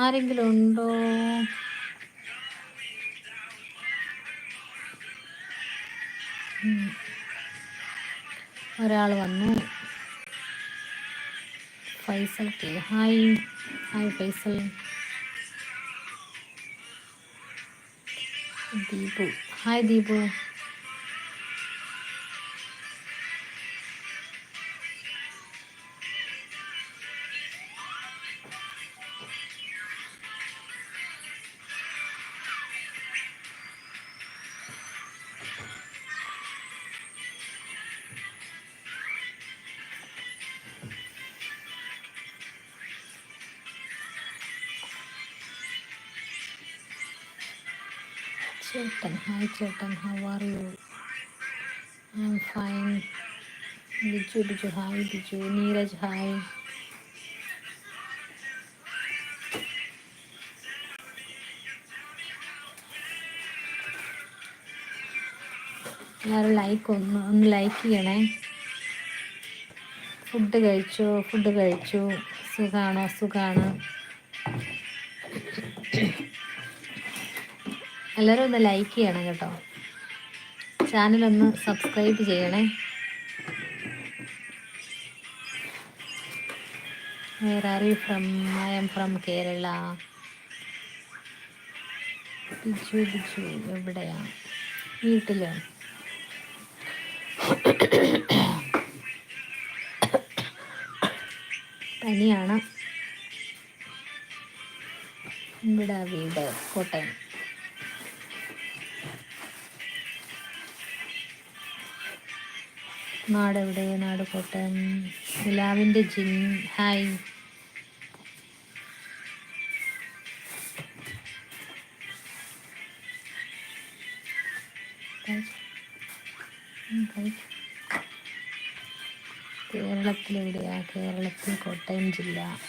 ആരെങ്കിലും ഉണ്ടോ? ഒരാൾ വന്നു. Faisal K. Hi. Hi Faisal. Deepu. Hi Deepu. ചേട്ടൻ. ഹായ് ചേട്ടൻ. How are you I am fine Biju Biju. Hi Biju. Neeraj hi എല്ലാവരും ലൈക്ക് ഒന്ന് ഒന്ന് ലൈക്ക് ചെയ്യണേ. ഫുഡ് കഴിച്ചു? ഫുഡ് കഴിച്ചു. സുഖാണോ? സുഖാണ്. എല്ലാവരും ഒന്ന് ലൈക്ക് ചെയ്യണം കേട്ടോ. ചാനലൊന്ന് സബ്സ്ക്രൈബ് ചെയ്യണേ. Where are you from I am from Kerala Biju Biju എവിടെയാണ് വീട്ടിലോ? പനിയാണ് ഇവിടെ വീട് കോട്ടയം. നാടെവിടെ? നാട് കോട്ടൻ നിലാവിന്റെ ജിൻ. ഹായ്. കേരളത്തിലെവിടെയാ? കേരളത്തിൽ കോട്ടയം ജില്ല.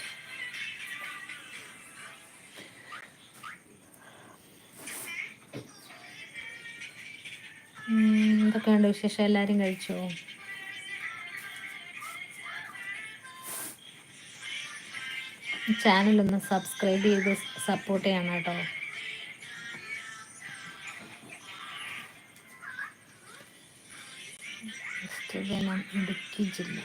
എന്തൊക്കെയുണ്ട് വിശേഷം? എല്ലാവരും കഴിച്ചോ? ചാനൽ ഒന്ന് സബ്സ്ക്രൈബ് ചെയ്ത് സപ്പോർട്ട് ചെയ്യണം കേട്ടോ. ഇടുക്കി ജില്ല.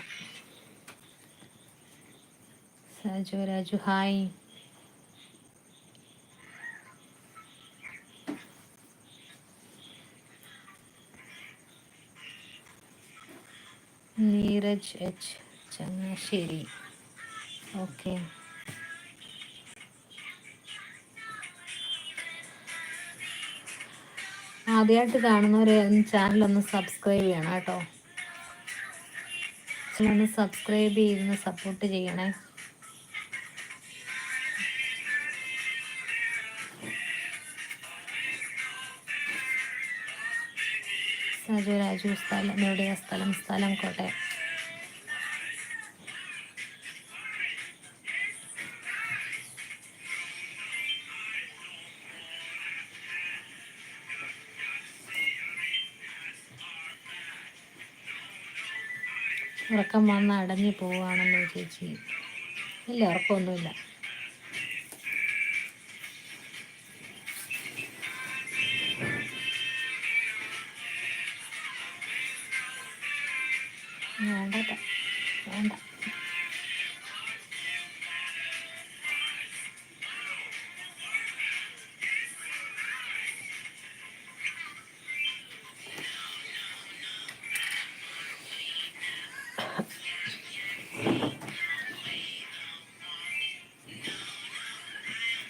Saju Raju hi. Neeraj H Changanassery okay ആദ്യമായിട്ട് കാണുന്നവർ ചാനൽ ഒന്ന് സബ്സ്ക്രൈബ് ചെയ്യണം കേട്ടോ. ഒന്ന് സബ്സ്ക്രൈബ് ചെയ്തൊന്ന് സപ്പോർട്ട് ചെയ്യണേ. സജു രാജു സ്ഥലം എവിടെയാ സ്ഥലം? സ്ഥലം കോട്ടയം. ഉറക്കം വന്ന് അടഞ്ഞു പോവുകയാണെന്നോ ചേച്ചി ഇല്ല ഉറക്കമൊന്നുമില്ല. വേണ്ട വേണ്ട.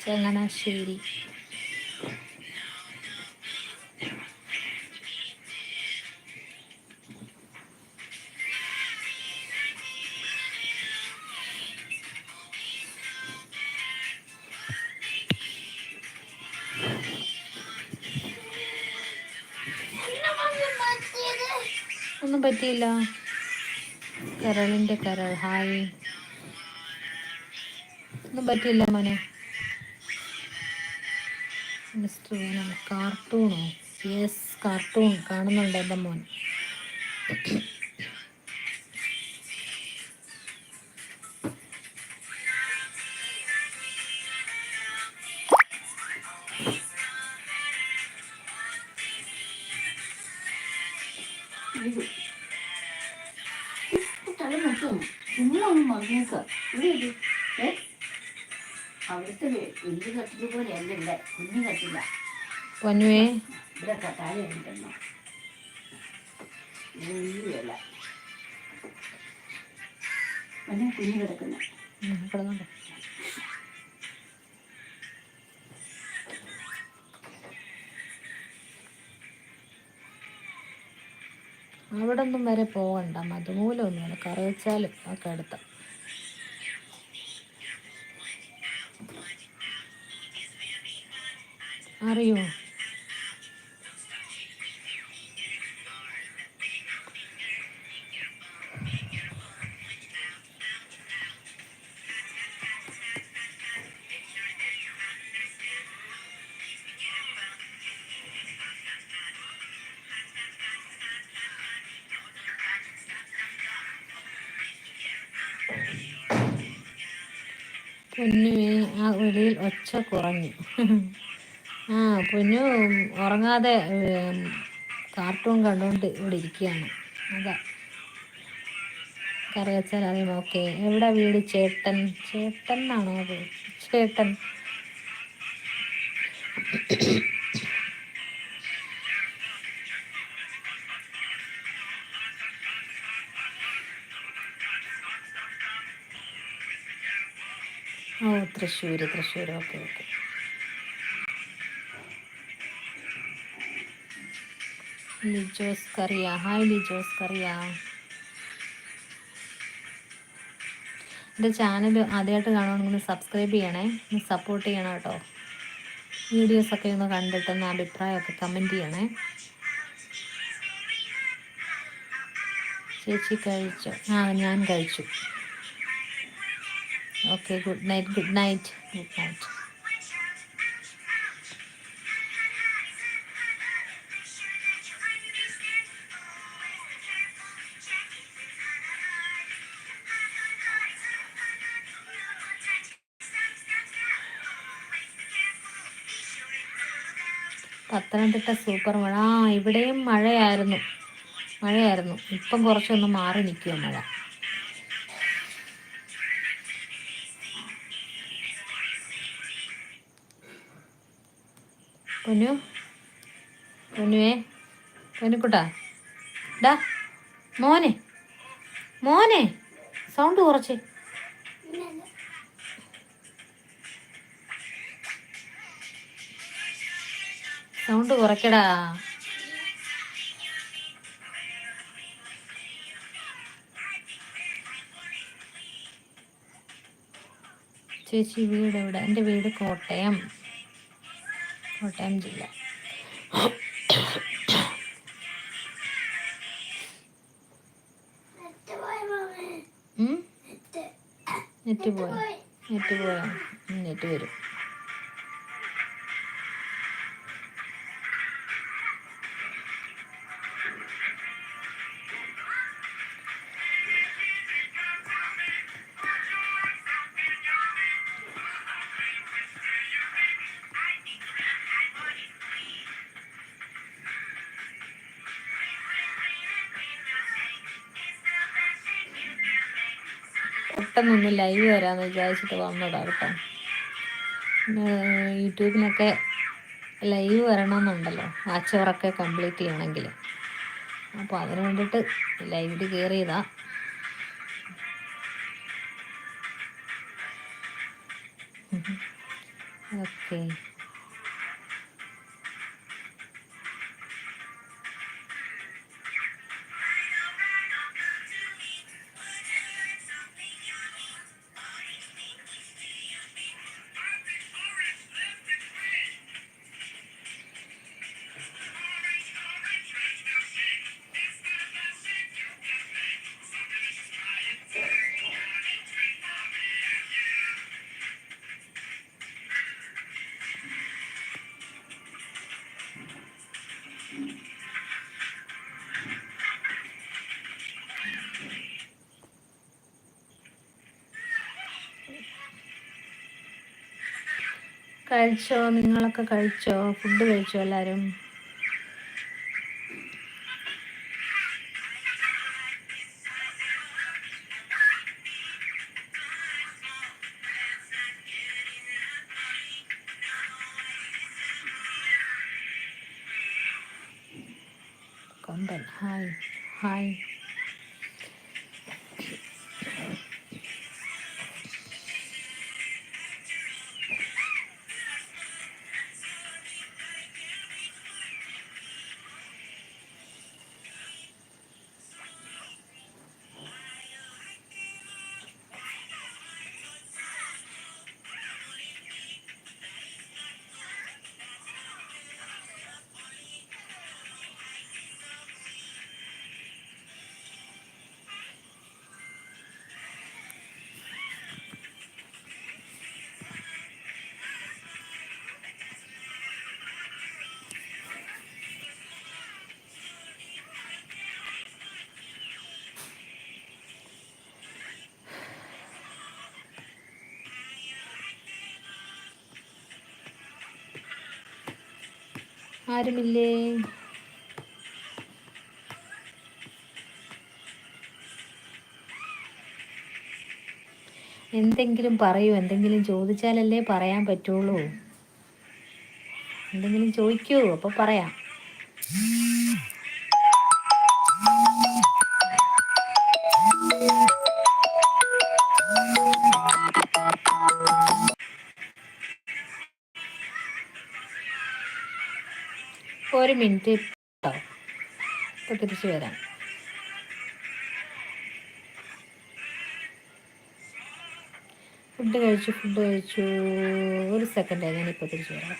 ചങ്ങനാശ്ശേരി ഒന്നും പറ്റിയില്ല. കരളിന്റെ കരൾ. ഹായ്. ഒന്നും പറ്റിയില്ല മോനെ. മിസ്റ്റർ മോനാണ് കാർട്ടൂണോ? Yes cartoon. കാണുന്നുണ്ട് എന്റെ മോൻ? തല ചുമ്മാ ഒന്ന് മറിഞ്ഞേക്ക ഇവിടെ ഏ? അവിടുത്തെ വലിയ കട്ടിൽ പോലെ അല്ല ഇവിടെ കുഞ്ഞു കട്ടില്ല പൊന്നുവേ. ഇവിടെ കട്ടാല ഉണ്ടെന്നോ വലിയല്ല പിന്നെ കുഞ്ഞു കിടക്കുന്ന. ഉം, കിടന്നോട്ടെ. അവിടെ ഒന്നും വരെ പോകണ്ട മധുമൂലമൊന്നുമില്ല കറി വെച്ചാലും ഒക്കെ അടുത്ത അറിയോ പൊന്നു ആ വെളിയിൽ ഒച്ച കുറഞ്ഞു ആ പൊന്നു ഉറങ്ങാതെ കാർട്ടൂൺ കണ്ടുകൊണ്ട് ഇവിടെ ഇരിക്കുകയാണ് അതാ. കറി വെച്ചാൽ അറിയാം. ഓക്കെ. എവിടെ വീട്? ചേട്ടൻ. ചേട്ടൻ എന്നാണോ അത്? ചേട്ടൻ. ഓ Thrissur Thrissur okay okay. Lijos Kariya hi Lijos കറിയ എന്റെ ചാനൽ ആദ്യമായിട്ട് കാണുവാണെങ്കിൽ സബ്സ്ക്രൈബ് ചെയ്യണേ. സപ്പോർട്ട് ചെയ്യണം കേട്ടോ. വീഡിയോസൊക്കെ ഒന്ന് കണ്ടിട്ട് ഒന്ന് അഭിപ്രായമൊക്കെ കമന്റ് ചെയ്യണേ. ചേച്ചി കഴിച്ചോ. ആ ഞാൻ കഴിച്ചു. Okay good night good night good night Pathanamthitta super മഴ. ആ ഇവിടെയും മഴയായിരുന്നു. മഴയായിരുന്നു. ഇപ്പം കുറച്ചൊന്ന് മാറി നിൽക്കുക മഴ. പൊന്നു? പൊന്നുവേ? പൊന്നുക്കുട്ടാ? ഡാ മോനെ. മോനെ സൗണ്ട് കുറച്ച്. സൗണ്ട് കുറയ്ക്കടാ. ചേച്ചി വീട് എവിടെ? എന്റെ വീട് കോട്ടയം. കോട്ടയം ജില്ല? നെറ്റ് പോയോ? നെറ്റ് പോയോ? നെറ്റ് വരും. പെട്ടെന്നൊന്ന് ലൈവ് വരാമെന്ന് വിചാരിച്ചിട്ട് വന്നതാ കേട്ടോ. യൂട്യൂബിനൊക്കെ ലൈവ് വരണമെന്നുണ്ടല്ലോ. ആ ചോറൊക്കെ കംപ്ലീറ്റ് ചെയ്യണമെങ്കിൽ അപ്പോൾ അതിന് വേണ്ടിയിട്ട് ലൈവിൽ കയറിയതാ ഓക്കെ കഴിച്ചോ? നിങ്ങളൊക്കെ കഴിച്ചോ? ഫുഡ് കഴിച്ചോ എല്ലാവരും കൊമ്പൻ ഹായ് ഹായ് ആരുമില്ലേ? എന്തെങ്കിലും പറയൂ. എന്തെങ്കിലും ചോദിച്ചാലല്ലേ പറയാൻ പറ്റുള്ളൂ. എന്തെങ്കിലും ചോദിക്കൂ. അപ്പോൾ പറയാം. ഒരു മിനിറ്റ് കേട്ടോ ഇപ്പൊ തിരിച്ചു വരാം. ഫുഡ് കഴിച്ചു ഫുഡ് കഴിച്ചു. ഒരു സെക്കൻഡായി ഞാനിപ്പോൾ തിരിച്ചു വരാം.